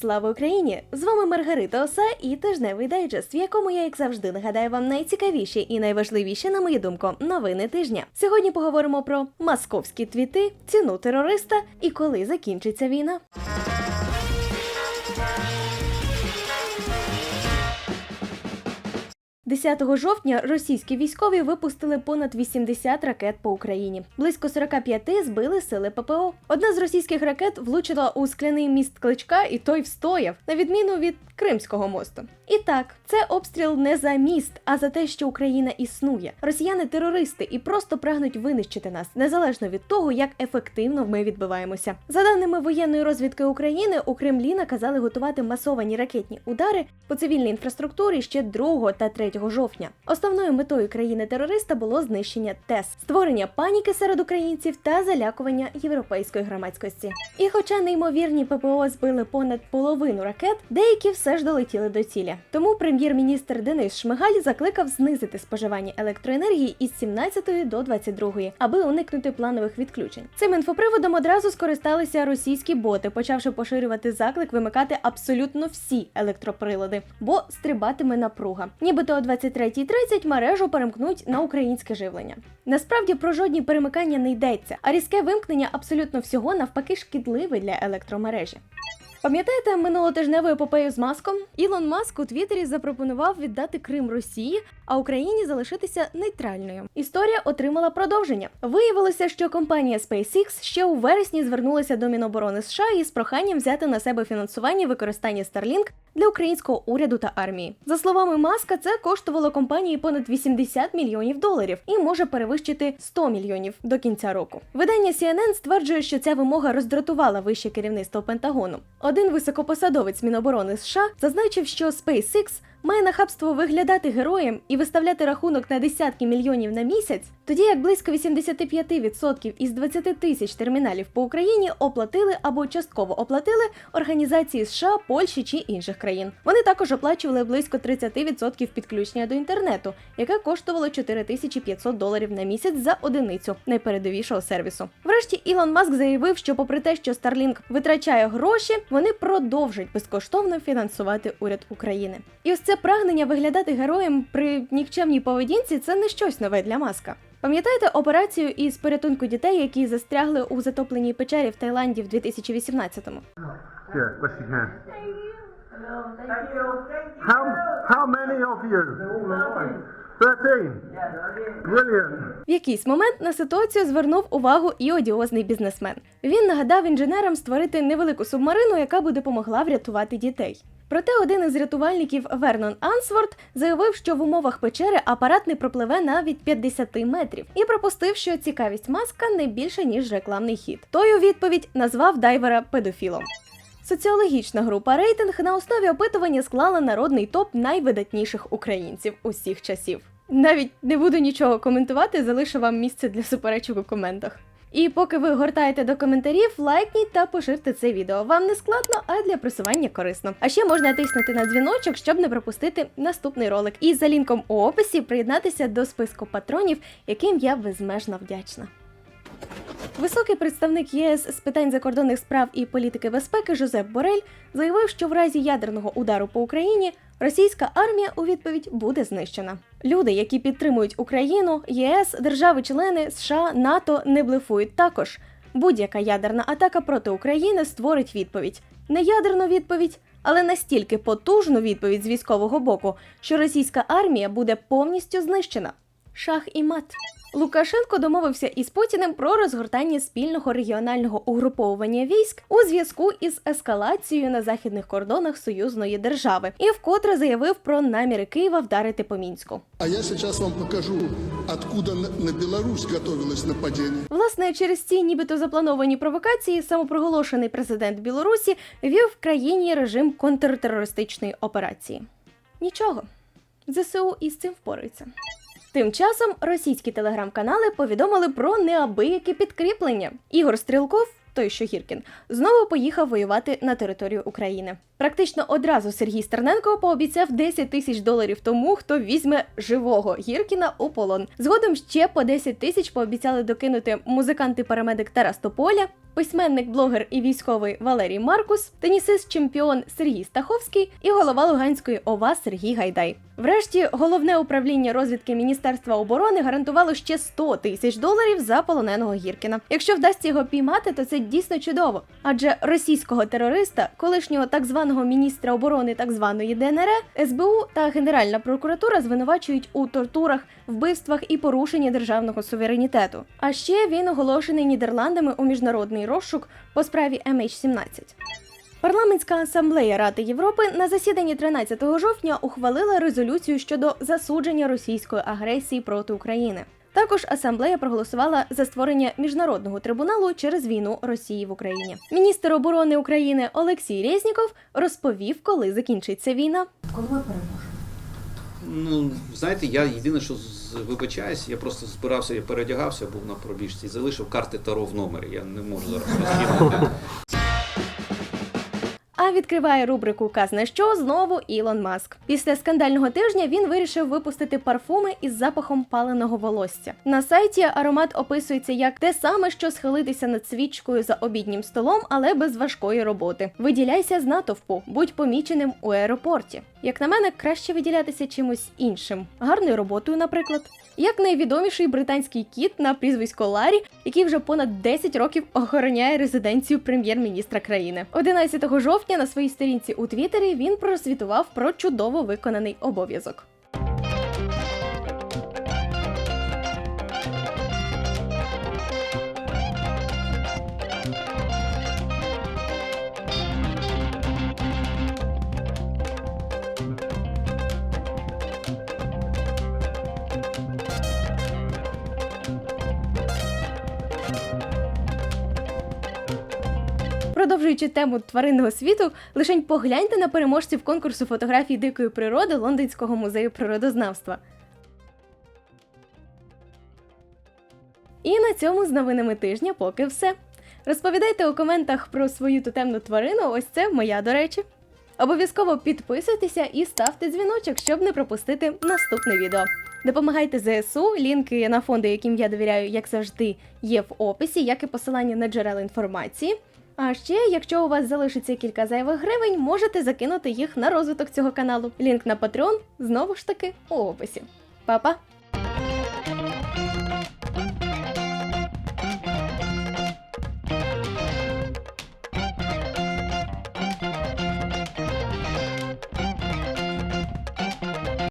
Слава Україні! З вами Маргарита Оса і тижневий дайджест, в якому я, як завжди, нагадаю вам найцікавіші і найважливіші, на мою думку, новини тижня. Сьогодні поговоримо про московські твіти, ціну терориста і коли закінчиться війна. – 10 жовтня російські військові випустили понад 80 ракет по Україні. Близько 45 збили сили ППО. Одна з російських ракет влучила у скляний міст Кличка, і той встояв, на відміну від Кримського мосту. І так, це обстріл не за міст, а за те, що Україна існує. Росіяни терористи і просто прагнуть винищити нас, незалежно від того, як ефективно ми відбиваємося. За даними воєнної розвідки України, у Кремлі наказали готувати масовані ракетні удари по цивільній інфраструктурі ще 2 та 3 жовтня. Основною метою країни-терориста було знищення ТЕС, створення паніки серед українців та залякування європейської громадськості. І хоча неймовірні ППО збили понад половину ракет, деякі все ж долетіли до цілі. Тому прем'єр-міністр Денис Шмигаль закликав знизити споживання електроенергії із 17 до 22, аби уникнути планових відключень. Цим інфоприводом одразу скористалися російські боти, почавши поширювати заклик вимикати абсолютно всі електроприлади, бо стрибатиме напруга. Нібито 23.30 мережу перемкнуть на українське живлення. Насправді про жодні перемикання не йдеться, а різке вимкнення абсолютно всього навпаки шкідливе для електромережі. Пам'ятаєте минулотижневу епопею з маском? Ілон Маск у Твіттері запропонував віддати Крим Росії, а Україні залишитися нейтральною. Історія отримала продовження. Виявилося, що компанія SpaceX ще у вересні звернулася до Міноборони США із проханням взяти на себе фінансування використання Starlink для українського уряду та армії. За словами Маска, це коштувало компанії понад 80 мільйонів доларів і може перевищити 100 мільйонів до кінця року. Видання CNN стверджує, що ця вимога роздратувала вище керівництво Пентагону. Один високопосадовець Міноборони США зазначив, що SpaceX має нахабство виглядати героєм і виставляти рахунок на десятки мільйонів на місяць, тоді як близько 85% із 20 тисяч терміналів по Україні оплатили або частково оплатили організації США, Польщі чи інших країн. Вони також оплачували близько 30% підключення до інтернету, яке коштувало 4500 доларів на місяць за одиницю найпередовішого сервісу. Врешті Ілон Маск заявив, що, попри те, що Starlink витрачає гроші, вони продовжать безкоштовно фінансувати уряд України. І ось це прагнення виглядати героєм при нікчемній поведінці це не щось нове для маска. Пам'ятаєте операцію із порятунку дітей, які застрягли у затопленій печері в Таїланді в 2018-му? Sure, what she. How how many of you? Thirteen. Brilliant. В якийсь момент на ситуацію звернув увагу і одіозний бізнесмен. Він нагадав інженерам створити невелику субмарину, яка би допомогла врятувати дітей. Проте один із рятувальників Вернон Ансворт заявив, що в умовах печери апарат не пропливе навіть 50 метрів, і пропустив, що цікавість маска не більше ніж рекламний хід. Той у відповідь назвав дайвера педофілом. Соціологічна група рейтинг на основі опитування склала народний топ найвидатніших українців усіх часів. Навіть не буду нічого коментувати, залишу вам місце для суперечок у коментах. І поки ви гортаєте до коментарів, лайкніть та поширте це відео. Вам не складно, а для просування корисно. А ще можна тиснути на дзвіночок, щоб не пропустити наступний ролик. І за лінком у описі приєднатися до списку патронів, яким я безмежно вдячна. Високий представник ЄС з питань закордонних справ і політики безпеки Жозеп Борель заявив, що в разі ядерного удару по Україні російська армія у відповідь буде знищена. Люди, які підтримують Україну, ЄС, держави-члени США, НАТО не блефують також. Будь-яка ядерна атака проти України створить відповідь. Не ядерну відповідь, але настільки потужну відповідь з військового боку, що російська армія буде повністю знищена. Шах і мат. Лукашенко домовився із Путіним про розгортання спільного регіонального угруповування військ у зв'язку із ескалацією на західних кордонах союзної держави і вкотре заявив про наміри Києва вдарити по мінську. А я сейчас вам покажу, откуда на на Беларусь готовилось нападение. Власне, через ці нібито заплановані провокації самопроголошений президент Білорусі вів в країні режим контртерористичної операції. Нічого, ЗСУ із цим впораються. Тим часом російські телеграм-канали повідомили про неабияке підкріплення. Ігор Стрілков, той що Гіркін, знову поїхав воювати на територію України. Практично одразу Сергій Стерненко пообіцяв 10 тисяч доларів тому, хто візьме живого Гіркіна у полон. Згодом ще по 10 тисяч пообіцяли докинути музиканти-парамедик Тарас Тополя, письменник, блогер і військовий Валерій Маркус, тенісист чемпіон Сергій Стаховський і голова Луганської ОВА Сергій Гайдай. Врешті головне управління розвідки Міністерства оборони гарантувало ще 100 тисяч доларів за полоненого Гіркіна. Якщо вдасться його піймати, то це дійсно чудово. Адже російського терориста, колишнього так званого міністра оборони так званої ДНР, СБУ та Генеральна прокуратура звинувачують у тортурах, вбивствах і порушенні державного суверенітету. А ще він оголошений Нідерландами у міжнародний розшук по справі MH17. Парламентська асамблея Ради Європи на засіданні 13 жовтня ухвалила резолюцію щодо засудження російської агресії проти України. Також асамблея проголосувала за створення міжнародного трибуналу через війну Росії в Україні. Міністр оборони України Олексій Резніков розповів, коли закінчиться війна. Коли ми переможемо? Ну, знаєте, я єдине, що вибачаюсь, я просто збирався, я переодягався, був на пробіжці, залишив карти Таро в номері. Я не можу зараз розкинути. А відкриває рубрику Казна що знову Ілон Маск. Після скандального тижня він вирішив випустити парфуми із запахом паленого волосся. На сайті аромат описується як те саме, що схилитися над свічкою за обіднім столом, але без важкої роботи. Виділяйся з натовпу, будь поміченим у аеропорті. Як на мене, краще виділятися чимось іншим, гарною роботою, наприклад. Як найвідоміший британський кіт на прізвисько Ларі, який вже понад 10 років охороняє резиденцію прем'єр-міністра країни. 11 жовтня на своїй сторінці у Твіттері він просвітував про чудово виконаний обов'язок. Продовжуючи тему тваринного світу, лишень погляньте на переможців конкурсу фотографій дикої природи Лондонського музею природознавства. І на цьому з новинами тижня поки все. Розповідайте у коментах про свою тотемну тварину, ось це моя, до речі. Обов'язково підписуйтеся і ставте дзвіночок, щоб не пропустити наступне відео. Допомагайте ЗСУ, лінки на фонди, яким я довіряю, як завжди, є в описі, як і посилання на джерела інформації. А ще, якщо у вас залишиться кілька зайвих гривень, можете закинути їх на розвиток цього каналу. Лінк на Patreon знову ж таки у описі. Па-па!